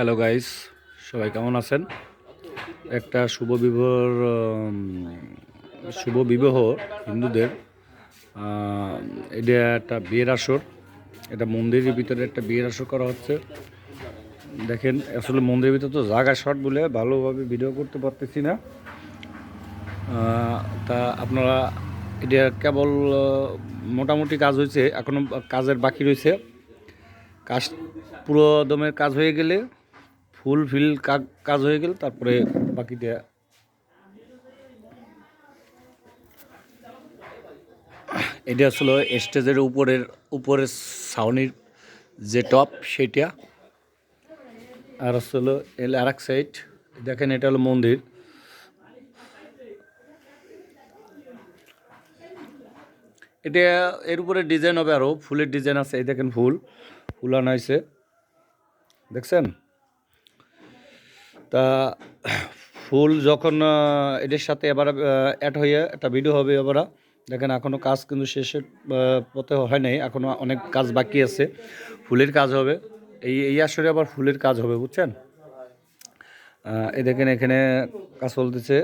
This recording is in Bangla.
হ্যালো গাইস সবাই কেমন আছেন? একটা শুভ বিবাহর শুভ বিবাহ হিন্দুদের। এটা একটা বিয়ের আসর। এটা মন্দিরের ভিতরে একটা বিয়ের আসর করা হচ্ছে। দেখেন, আসলে মন্দিরের ভিতরে তো জায়গা শর্ট বলে ভালোভাবে ভিডিও করতে পারতেছি না। তা আপনারা, এটা কেবল মোটামুটি কাজ হয়েছে। এখনও কাজের বাকি রয়েছে। কাজ, পুরো দমের কাজ হয়ে গেলে ফুল ফিল কা- কাজ হয়ে গেলে, তারপরে বাকিটা। এটা আসলে স্টেজের উপরের উপরের ছাউনির যে টপ, সেটা। আর আসলে এল আর এক সাইড, দেখেন এটা হলো মন্দির। এটা এর উপরে ডিজাইন হবে আরও ফুলের ডিজাইন আছে, এই দেখেন ফুল। ফুল আনা হয়েছে। দেখছেন? তা, ফুল যখন এদের সাথে এবার অ্যাড হয়ে একটা ভিডিও হবে এবার। দেখেন এখনও কাজ কিন্তু শেষের পথে হয় নাই। এখনও অনেক কাজ বাকি আছে। ফুলের কাজ হবে। এই এই আসরে আবার ফুলের কাজ হবে, বুঝছেন? এ দেখেন, এখানে কাজ চলতেছে।